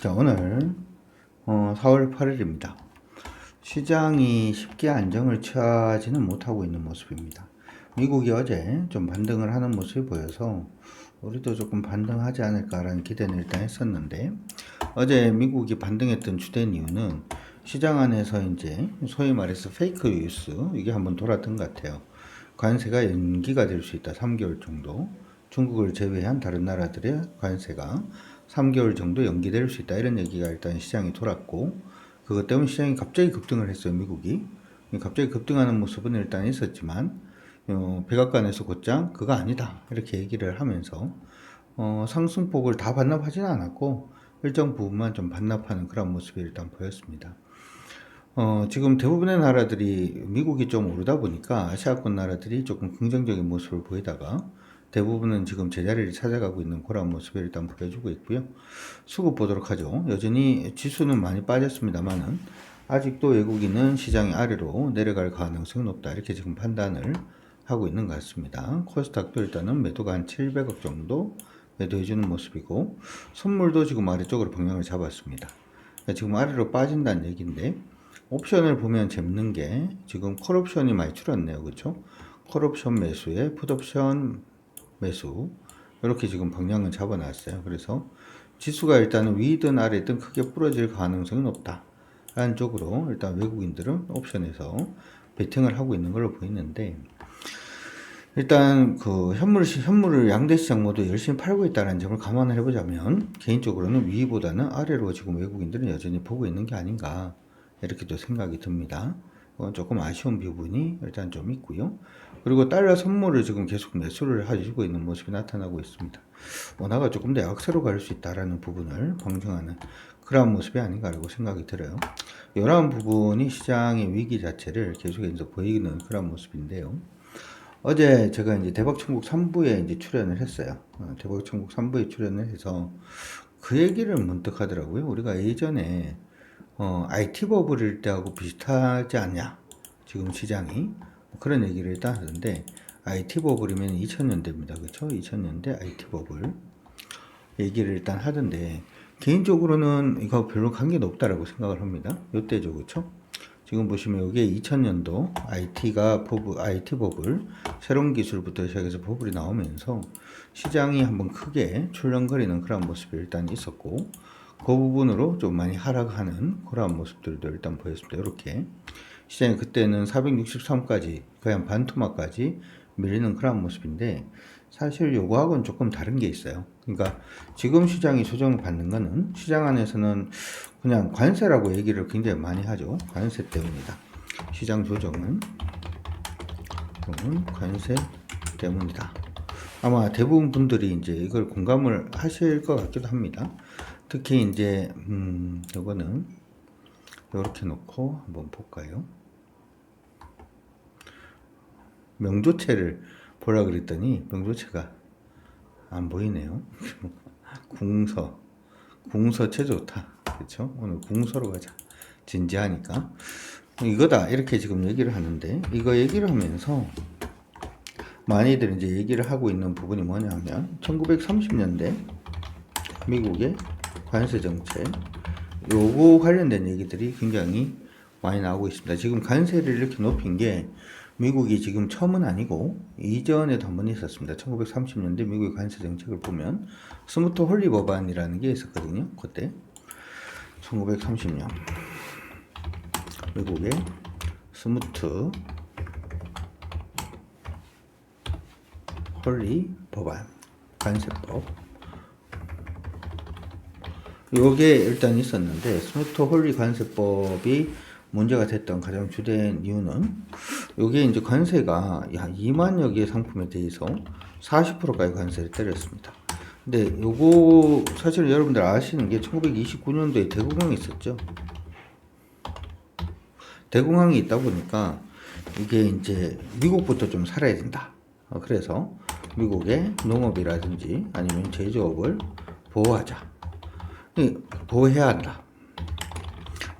자, 오늘 어, 4월 8일입니다. 시장이 쉽게 안정을 취하지는 못하고 있는 모습입니다. 미국이 어제 좀 반등을 하는 모습이 보여서 우리도 조금 반등하지 않을까라는 기대는 일단 했었는데 어제 미국이 반등했던 주된 이유는 시장 안에서 이제 소위 말해서 페이크 뉴스 이게 한번 돌았던 것 같아요. 관세가 연기가 될 수 있다. 3개월 정도. 중국을 제외한 다른 나라들의 관세가 3개월 정도 연기될 수 있다. 이런 얘기가 일단 시장에 돌았고, 그것 때문에 시장이 갑자기 급등을 했어요, 미국이. 갑자기 급등하는 모습은 일단 있었지만, 어, 백악관에서 곧장 그거 아니다. 이렇게 얘기를 하면서, 어, 상승폭을 다 반납하지는 않았고, 일정 부분만 좀 반납하는 그런 모습이 일단 보였습니다. 어, 지금 대부분의 나라들이 미국이 좀 오르다 보니까 아시아권 나라들이 조금 긍정적인 모습을 보이다가 대부분은 지금 제자리를 찾아가고 있는 그런 모습을 일단 보여주고 있고요. 수급 보도록 하죠. 여전히 지수는 많이 빠졌습니다만은 아직도 외국인은 시장이 아래로 내려갈 가능성이 높다. 이렇게 지금 판단을 하고 있는 것 같습니다. 코스닥도 일단은 매도가 한 700억 정도 매도해주는 모습이고 선물도 지금 아래쪽으로 방향을 잡았습니다. 그러니까 지금 아래로 빠진다는 얘기인데 옵션을 보면 재밌는 게 지금 콜옵션이 많이 줄었네요. 그렇죠? 콜옵션 매수에 풋옵션 매수 이렇게 지금 방향을 잡아놨어요. 그래서 지수가 일단은 위든 아래든 크게 부러질 가능성이 높다. 라는 쪽으로 일단 외국인들은 옵션에서 베팅을 하고 있는 걸로 보이는데 일단 그 현물 현물을 양대 시장 모두 열심히 팔고 있다는 점을 감안을 해보자면 개인적으로는 위보다는 아래로 지금 외국인들은 여전히 보고 있는 게 아닌가 이렇게 도 생각이 듭니다. 어, 조금 아쉬운 부분이 일단 좀 있고요. 그리고 달러 선물을 지금 계속 매수를 해주고 있는 모습이 나타나고 있습니다. 원화가 조금 더 약세로 갈 수 있다라는 부분을 방증하는 그러한 모습이 아닌가라고 생각이 들어요. 이러한 부분이 시장의 위기 자체를 계속해서 보이는 그런 모습인데요. 어제 제가 이제 대박천국 3부에 이제 출연을 했어요. 어, 대박천국 3부에 출연을 해서 그 얘기를 문득 하더라고요. 우리가 예전에 어, IT 버블일 때하고 비슷하지 않냐? 지금 시장이 뭐 그런 얘기를 일단 하는데 IT 버블이면 2000년대입니다. 그렇죠? 2000년대 IT 버블 얘기를 일단 하던데 개인적으로는 이거 별로 관계가 없다라고 생각을 합니다. 요때죠. 그렇죠? 지금 보시면 여기에 2000년도 IT가 버블, IT 버블, 새로운 기술부터 시작해서 버블이 나오면서 시장이 한번 크게 출렁거리는 그런 모습이 일단 있었고, 그 부분으로 좀 많이 하락하는 그러한 모습들도 일단 보였습니다. 이렇게 시장이 그때는 463까지 거의 한 반토막까지 밀리는 그런 모습인데 사실 요거하고는 조금 다른 게 있어요. 그러니까 지금 시장이 조정을 받는 거는 시장 안에서는 그냥 관세라고 얘기를 굉장히 많이 하죠. 관세 때문이다. 시장 조정은 관세 때문이다. 아마 대부분 분들이 이제 이걸 공감을 하실 것 같기도 합니다. 특히 이제 음 요거는 이렇게 놓고 한번 볼까요? 명조체를 보라 그랬더니 명조체가 안 보이네요. 궁서 궁서체 좋다. 그렇죠? 오늘 궁서로 가자. 진지하니까 이거다 이렇게 지금 얘기를 하는데 이거 얘기를 하면서 많이들 이제 얘기를 하고 있는 부분이 뭐냐면 1930년대 미국의 관세 정책 요거 관련된 얘기들이 굉장히 많이 나오고 있습니다. 지금 관세를 이렇게 높인 게 미국이 지금 처음은 아니고 이전에도 한 번 있었습니다. 1930년대 미국의 관세 정책을 보면 스무트 홀리 법안이라는 게 있었거든요. 그때 1930년 미국의 스무트 홀리 법안 관세법 요게 일단 있었는데 스무트 홀리 관세법이 문제가 됐던 가장 주된 이유는 요게 이제 관세가 야 2만여 개의 상품에 대해서 40%까지 관세를 때렸습니다. 근데 요거 사실 여러분들 아시는 게 1929년도에 대공황이 있었죠. 대공황이 있다 보니까 이게 이제 미국부터 좀 살아야 된다. 어, 그래서 미국의 농업이라든지 아니면 제조업을 보호하자. 보호해야 한다.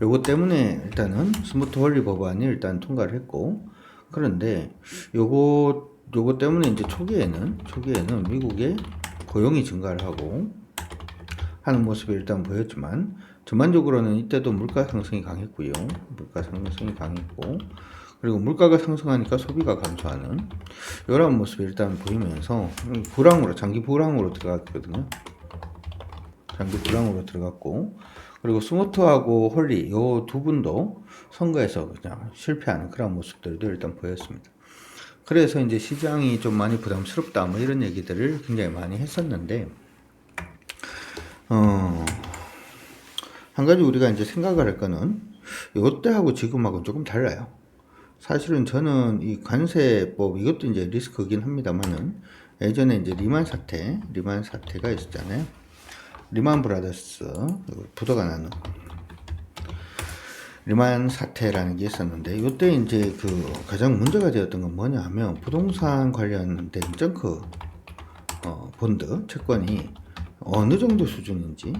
요거 때문에 일단은 스무트 홀리 법안이 일단 통과를 했고 그런데 요거 요거 때문에 이제 초기에는 초기에는 미국의 고용이 증가를 하고 하는 모습이 일단 보였지만 전반적으로는 이때도 물가 상승이 강했고요. 물가 상승이 강했고 그리고 물가가 상승하니까 소비가 감소하는 이런 모습이 일단 보이면서 불황으로 장기 불황으로 들어갔거든요. 장기 불황으로 들어갔고 그리고 스모트하고 홀리 요 두 분도 선거에서 그냥 실패하는 그런 모습들도 일단 보였습니다. 그래서 이제 시장이 좀 많이 부담스럽다 뭐 이런 얘기들을 굉장히 많이 했었는데 어, 한 가지 우리가 이제 생각을 할 거는 이때하고 지금하고는 조금 달라요. 사실은 저는 이 관세법 이것도 이제 리스크긴 합니다만은 예전에 이제 리만 사태, 리만 사태가 있었잖아요. 리만 브라더스 부도가 나는 리만 사태라는 게 있었는데 이때 이제 그 가장 문제가 되었던 건 뭐냐 하면 부동산 관련된 정크 어, 본드 채권이 어느 정도 수준인지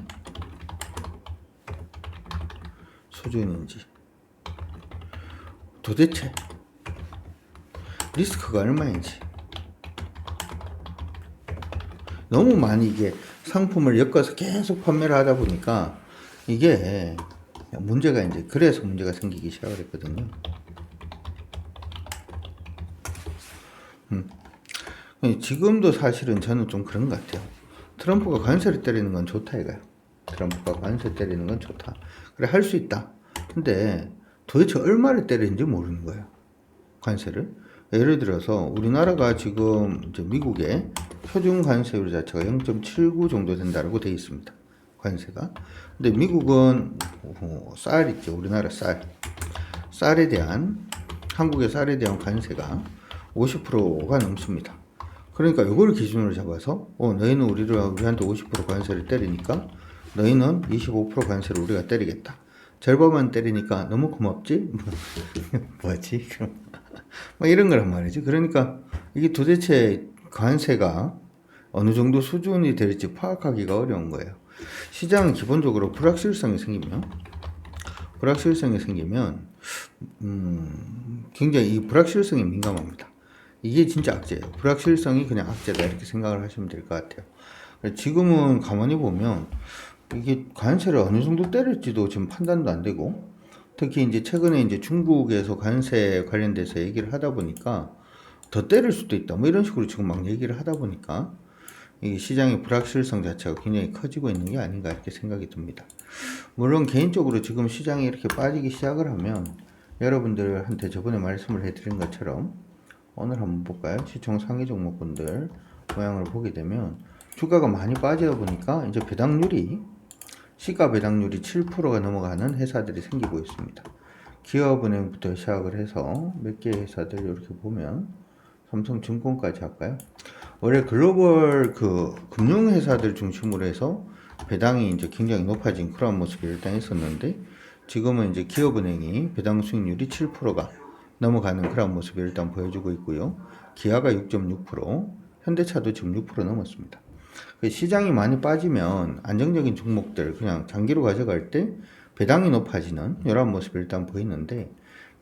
수준인지. 도대체 리스크가 얼마인지. 너무 많이 이게 상품을 엮어서 계속 판매를 하다 보니까 이게 문제가 이제 그래서 문제가 생기기 시작을 했거든요. 음. 지금도 사실은 저는 좀 그런 것 같아요. 트럼프가 관세를 때리는 건 좋다 이거야. 트럼프가 관세 때리는 건 좋다. 그래 할 수 있다. 근데 도대체 얼마를 때리는지 모르는 거예요. 관세를. 예를 들어서 우리나라가 지금 미국의 표준 관세율 자체가 0.79 정도 된다고 돼 있습니다. 관세가. 근데 미국은 어, 쌀 있죠. 우리나라 쌀. 쌀에 대한 한국의 쌀에 대한 관세가 50%가 넘습니다. 그러니까 이걸 기준으로 잡아서 어 너희는 우리를 우리한테 50% 관세를 때리니까 너희는 25% 관세를 우리가 때리겠다. 절반만 때리니까 너무 고맙지? 뭐지? 그럼 막 이런 거란 말이지. 그러니까 이게 도대체 관세가 어느 정도 수준이 될지 파악하기가 어려운 거예요. 시장은 기본적으로 불확실성이 생기면 불확실성이 생기면 음, 굉장히 이 불확실성에 민감합니다. 이게 진짜 악재예요. 불확실성이 그냥 악재다 이렇게 생각을 하시면 될 것 같아요. 지금은 가만히 보면 이게 관세를 어느 정도 때릴지도 지금 판단도 안 되고 특히 이제 최근에 이제 중국에서 관세 관련돼서 얘기를 하다 보니까 더 때릴 수도 있다. 뭐 이런 식으로 지금 막 얘기를 하다 보니까 이 시장의 불확실성 자체가 굉장히 커지고 있는 게 아닌가 이렇게 생각이 듭니다. 물론 개인적으로 지금 시장이 이렇게 빠지기 시작을 하면 여러분들한테 저번에 말씀을 해드린 것처럼 오늘 한번 볼까요? 시총 상위 종목군들 모양을 보게 되면 주가가 많이 빠지다 보니까 이제 배당률이 시가 배당률이 7%가 넘어가는 회사들이 생기고 있습니다. 기업은행부터 시작을 해서 몇개 회사들 이렇게 보면 삼성증권까지 할까요? 원래 글로벌 그 금융회사들 중심으로 해서 배당이 이제 굉장히 높아진 그런 모습이 일단 있었는데 지금은 이제 기업은행이 배당 수익률이 7%가 넘어가는 그런 모습을 일단 보여주고 있고요. 기아가 6.6%, 현대차도 지금 6% 넘었습니다. 그 시장이 많이 빠지면 안정적인 종목들 그냥 장기로 가져갈 때 배당이 높아지는 이런 모습이 일단 보이는데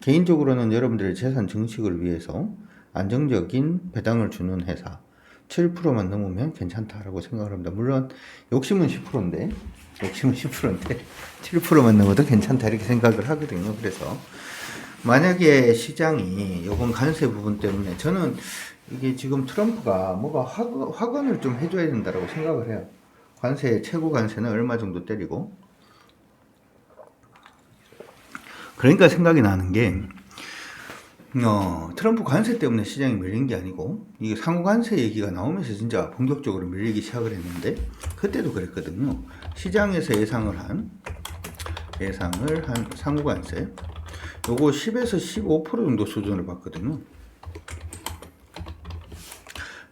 개인적으로는 여러분들의 재산 증식을 위해서 안정적인 배당을 주는 회사 7%만 넘으면 괜찮다라고 생각을 합니다. 물론 욕심은 10%인데 욕심은 10%인데 7%만 넘어도 괜찮다 이렇게 생각을 하거든요. 그래서 만약에 시장이 이번 관세 부분 때문에 저는 이게 지금 트럼프가 뭐가 확언, 을좀 해줘야 된다고 생각을 해요. 관세 최고 관세는 얼마 정도 때리고 그러니까 생각이 나는 게 어, 트럼프 관세 때문에 시장이 밀린 게 아니고 이게 상호 관세 얘기가 나오면서 진짜 본격적으로 밀리기 시작을 했는데 그때도 그랬거든요. 시장에서 예상을 한 예상을 한 상호 관세 요거 10에서 15% 정도 수준을 봤거든요.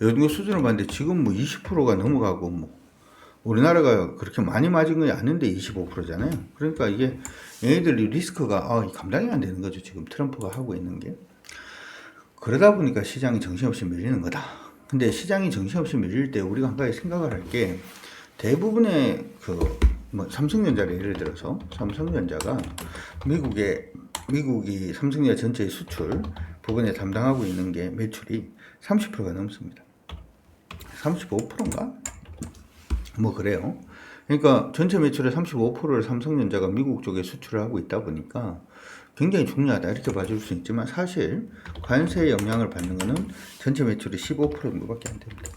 이 정도 수준을 봤는데 지금 뭐 20%가 넘어가고 뭐 우리나라가 그렇게 많이 맞은 건 아닌데 25%잖아요. 그러니까 이게 얘네들이 리스크가 아, 감당이 안 되는 거죠. 지금 트럼프가 하고 있는 게. 그러다 보니까 시장이 정신없이 밀리는 거다. 근데 시장이 정신없이 밀릴 때 우리가 한 가지 생각을 할 게 대부분의 그 뭐 삼성전자를 예를 들어서 삼성전자가 미국의 미국이 삼성전자 전체의 수출 부분에 담당하고 있는 게 매출이 30%가 넘습니다. 35%인가? 뭐 그래요. 그러니까 전체 매출의 35%를 삼성전자가 미국 쪽에 수출을 하고 있다 보니까 굉장히 중요하다 이렇게 봐줄 수 있지만 사실 관세의 영향을 받는 것은 전체 매출의 15% 정도밖에 안 됩니다.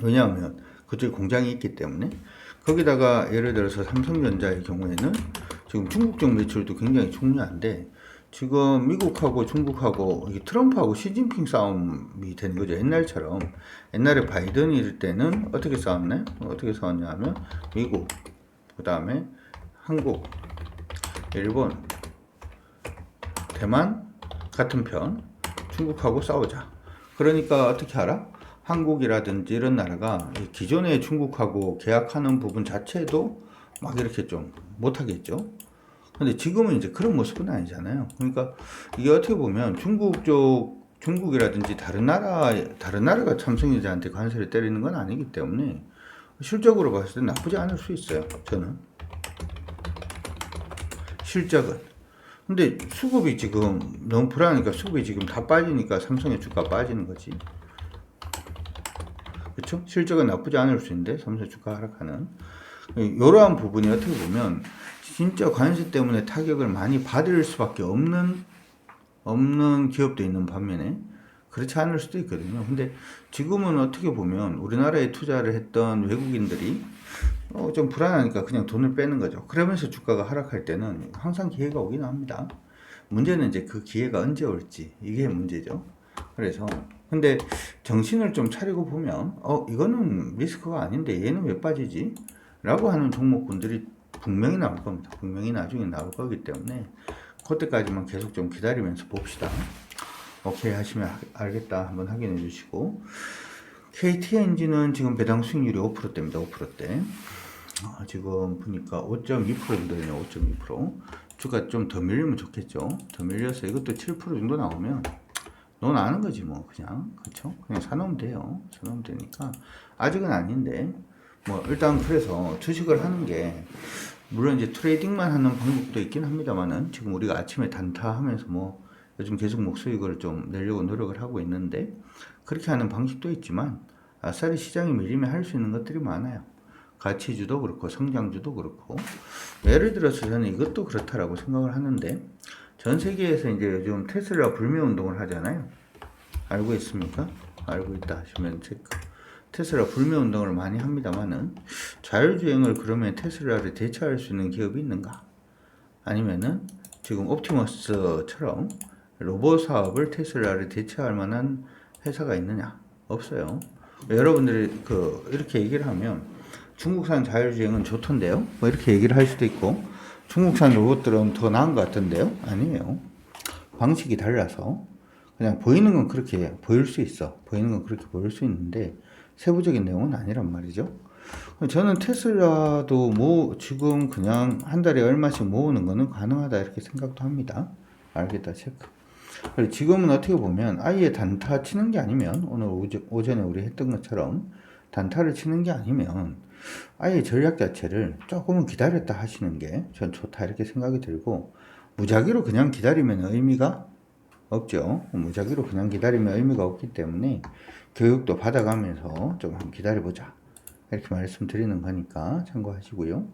왜냐하면 그쪽에 공장이 있기 때문에 거기다가 예를 들어서 삼성전자의 경우에는 지금 중국 쪽 매출도 굉장히 중요한데 지금 미국하고 중국하고 트럼프하고 시진핑 싸움이 되는 거죠. 옛날처럼 옛날에 바이든이 일 때는 어떻게 싸웠나요? 어떻게 싸웠냐 하면 미국, 그 다음에 한국, 일본, 대만 같은 편 중국하고 싸우자. 그러니까 어떻게 알아? 한국이라든지 이런 나라가 이 기존의 중국하고 계약하는 부분 자체도 막 이렇게 좀 못하겠죠. 근데 지금은 이제 그런 모습은 아니잖아요. 그러니까 이게 어떻게 보면 중국 쪽 중국이라든지 다른 나라 다른 나라가 삼성전자한테 관세를 때리는 건 아니기 때문에 실적으로 봤을 때 나쁘지 않을 수 있어요. 저는 실적은. 근데 수급이 지금 너무 불안하니까 수급이 지금 다 빠지니까 삼성의 주가 빠지는 거지. 그렇죠? 실적은 나쁘지 않을 수 있는데 삼성 주가 하락하는 이러한 부분이 어떻게 보면 진짜 관세 때문에 타격을 많이 받을 수밖에 없는 없는 기업도 있는 반면에 그렇지 않을 수도 있거든요. 근데 지금은 어떻게 보면 우리나라에 투자를 했던 외국인들이 어, 좀 불안하니까 그냥 돈을 빼는 거죠. 그러면서 주가가 하락할 때는 항상 기회가 오긴 합니다. 문제는 이제 그 기회가 언제 올지 이게 문제죠. 그래서 근데 정신을 좀 차리고 보면 어 이거는 리스크가 아닌데 얘는 왜 빠지지? 라고 하는 종목군들이 분명히 나올 겁니다. 분명히 나중에 나올 거기 때문에 그때까지만 계속 좀 기다리면서 봅시다. 오케이 하시면 알겠다 한번 확인해 주시고 KT 엔진은 지금 배당 수익률이 5%대입니다. 5%대. 아, 지금 보니까 5.2% 정도 되네요. 5.2%. 주가 좀 더 밀리면 좋겠죠. 더 밀려서 이것도 7% 정도 나오면 넌 아는 거지 뭐 그냥 그쵸? 그냥 사놓으면 돼요. 사놓으면 되니까 아직은 아닌데 뭐 일단 그래서 주식을 하는 게 물론 이제 트레이딩만 하는 방법도 있긴 합니다만은 지금 우리가 아침에 단타하면서 뭐 요즘 계속 목수익을 좀 내려고 노력을 하고 있는데 그렇게 하는 방식도 있지만 아싸리 시장이 밀리면 할 수 있는 것들이 많아요. 가치주도 그렇고 성장주도 그렇고 예를 들어서 저는 이것도 그렇다라고 생각을 하는데 전 세계에서 이제 요즘 테슬라 불매 운동을 하잖아요. 알고 있습니까? 알고 있다 하시면 체크. 테슬라 불매 운동을 많이 합니다만은 자율주행을 그러면 테슬라를 대체할 수 있는 기업이 있는가? 아니면은 지금 옵티머스처럼 로봇 사업을 테슬라를 대체할 만한 회사가 있느냐? 없어요. 여러분들이 그 이렇게 얘기를 하면 중국산 자율주행은 좋던데요? 뭐 이렇게 얘기를 할 수도 있고 중국산 로봇들은 더 나은 것 같은데요? 아니에요. 방식이 달라서 그냥 보이는 건 그렇게 보일 수 있어. 보이는 건 그렇게 보일 수 있는데 세부적인 내용은 아니란 말이죠. 저는 테슬라도 뭐 지금 그냥 한 달에 얼마씩 모으는 거는 가능하다 이렇게 생각도 합니다. 알겠다 체크. 지금은 어떻게 보면 아예 단타 치는 게 아니면 오늘 오전에 우리 했던 것처럼 단타를 치는 게 아니면 아예 전략 자체를 조금은 기다렸다 하시는 게 전 좋다 이렇게 생각이 들고 무작위로 그냥 기다리면 의미가 없죠. 무작위로 그냥 기다리면 의미가 없기 때문에 교육도 받아가면서 좀 한번 기다려보자. 이렇게 말씀드리는 거니까 참고하시고요.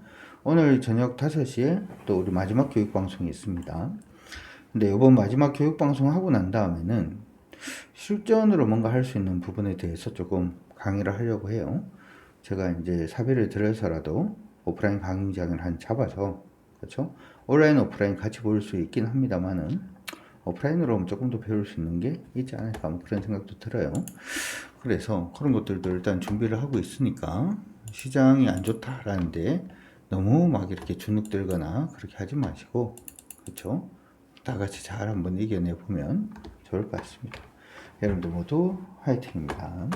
오늘 저녁 5시에 또 우리 마지막 교육 방송이 있습니다. 근데 이번 마지막 교육 방송 하고 난 다음에는 실전으로 뭔가 할 수 있는 부분에 대해서 조금 강의를 하려고 해요. 제가 이제 사비를 들여서라도 오프라인 강의장을 한 잡아서 그렇죠? 온라인 오프라인 같이 볼 수 있긴 합니다만은 오프라인으로 조금 더 배울 수 있는 게 있지 않을까 뭐 그런 생각도 들어요. 그래서 그런 것들도 일단 준비를 하고 있으니까 시장이 안 좋다라는데 너무 막 이렇게 주눅 들거나 그렇게 하지 마시고 그렇죠? 다 같이 잘 한번 이겨내 보면 좋을 것 같습니다. 여러분들 모두 화이팅입니다.